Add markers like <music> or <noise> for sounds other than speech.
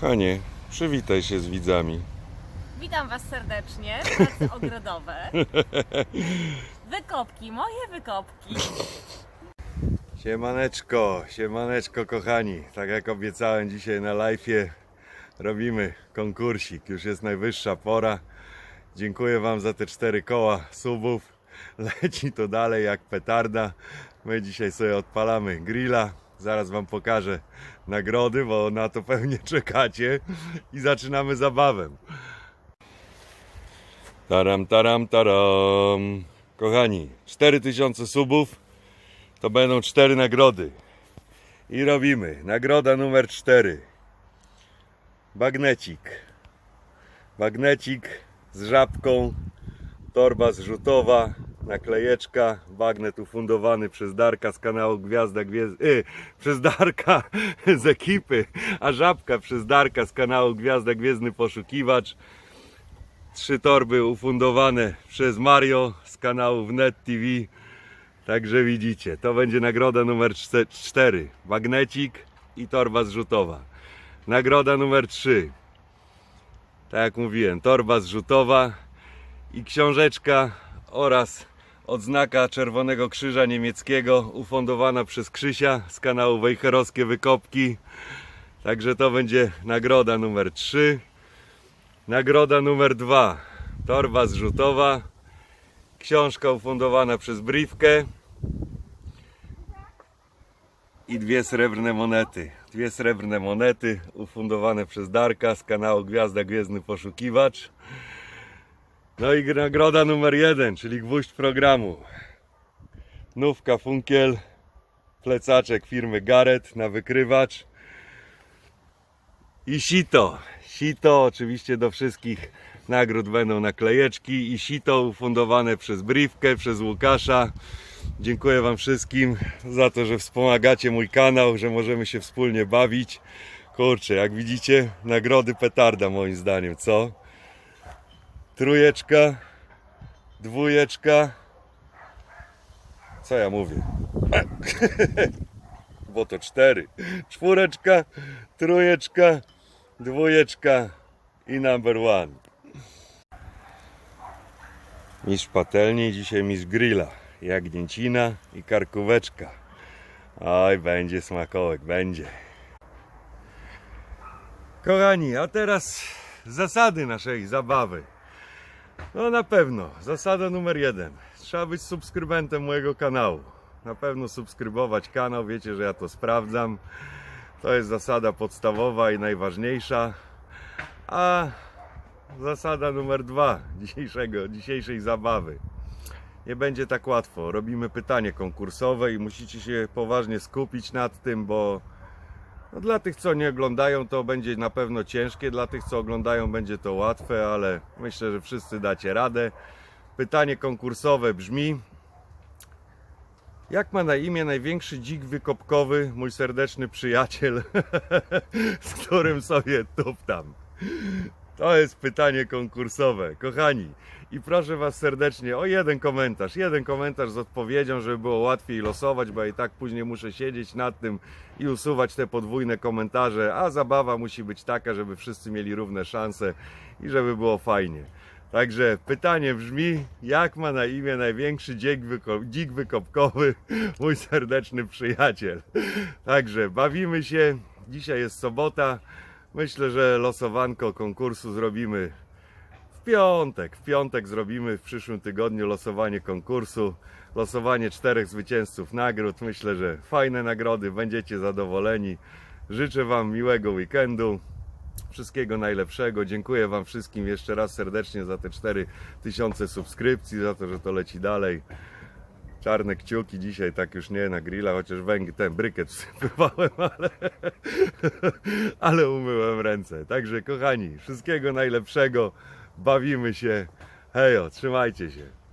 Hanie, przywitaj się z widzami. Witam Was serdecznie, prace <laughs> ogrodowe. Wykopki, moje wykopki. Siemaneczko, siemaneczko kochani. Tak jak obiecałem dzisiaj na live'ie, robimy konkursik. Już jest najwyższa pora. Dziękuję Wam za te cztery koła subów. <laughs> Leci to dalej jak petarda. My dzisiaj sobie odpalamy grilla. Zaraz Wam pokażę nagrody, bo na to pewnie <laughs> czekacie. I zaczynamy zabawę. Taram, taram, taram. Kochani, 4000 subów to będą cztery nagrody. I robimy. Nagroda numer 4. Bagnecik. Bagnecik z żabką, torba zrzutowa, naklejeczka, bagnet ufundowany przez Darka z kanału Gwiazda Gwiezdna, y, przez Darka <laughs> z ekipy, a żabka przez Darka z kanału Gwiazda Gwiezdny Poszukiwacz. Trzy torby ufundowane przez Mario z kanału Wnet TV. Także widzicie, to będzie nagroda numer 4. Magnecik i torba zrzutowa. Nagroda numer 3. Tak jak mówiłem, torba zrzutowa i książeczka oraz odznaka Czerwonego Krzyża Niemieckiego ufundowana przez Krzysia z kanału Wejherowskie Wykopki. Także to będzie nagroda numer 3. Nagroda numer 2. Torba zrzutowa. Książka ufundowana przez Briwkę. I dwie srebrne monety. Dwie srebrne monety ufundowane przez Darka z kanału Gwiazda Gwiezdny Poszukiwacz. No i nagroda numer jeden, czyli gwóźdź programu. Nówka Funkiel, plecaczek firmy Garrett na wykrywacz. I sito. Sito oczywiście do wszystkich nagród będą naklejeczki i sito ufundowane przez Briwkę, przez Łukasza. Dziękuję Wam wszystkim za to, że wspomagacie mój kanał, że możemy się wspólnie bawić. Kurczę, jak widzicie, nagrody petarda moim zdaniem, co? Trójeczka, dwójeczka. Co ja mówię? <laughs> Bo to cztery. Czwóreczka, trójeczka, dwójeczka i number one. Mistrz patelni, dzisiaj mistrz grilla. Jagnięcina i karkóweczka. Oj, będzie smakołek, będzie. Kochani, a teraz zasady naszej zabawy. No na pewno, zasada numer jeden. Trzeba być subskrybentem mojego kanału. Na pewno subskrybować kanał, wiecie, że ja to sprawdzam. To jest zasada podstawowa i najważniejsza. A zasada numer dwa dzisiejszego, dzisiejszej zabawy. Nie będzie tak łatwo. Robimy pytanie konkursowe i musicie się poważnie skupić nad tym, bo no, dla tych, co nie oglądają, to będzie na pewno ciężkie. Dla tych, co oglądają, będzie to łatwe, ale myślę, że wszyscy dacie radę. Pytanie konkursowe brzmi: Jak ma na imię największy dzik wykopkowy, mój serdeczny przyjaciel, <laughs> z którym sobie tuptam? To jest pytanie konkursowe, kochani. I proszę Was serdecznie o jeden komentarz. Jeden komentarz z odpowiedzią, żeby było łatwiej losować, bo i tak później muszę siedzieć nad tym i usuwać te podwójne komentarze. A zabawa musi być taka, żeby wszyscy mieli równe szanse i żeby było fajnie. Także pytanie brzmi, jak ma na imię największy dzik, wyko- dzik wykopkowy, <laughs> mój serdeczny przyjaciel. Także bawimy się. Dzisiaj jest sobota. Myślę, że losowanko konkursu zrobimy w piątek. W piątek zrobimy w przyszłym tygodniu losowanie konkursu. Losowanie czterech zwycięzców nagród. Myślę, że fajne nagrody, będziecie zadowoleni. Życzę Wam miłego weekendu. Wszystkiego najlepszego. Dziękuję Wam wszystkim jeszcze raz serdecznie za te 4000 subskrypcji, za to, że to leci dalej. Czarne kciuki dzisiaj, tak już nie na grilla, chociaż węgiel, ten brykiet wsypywałem, <laughs> ale, ale umyłem ręce. Także kochani, wszystkiego najlepszego, bawimy się. Hejo, trzymajcie się.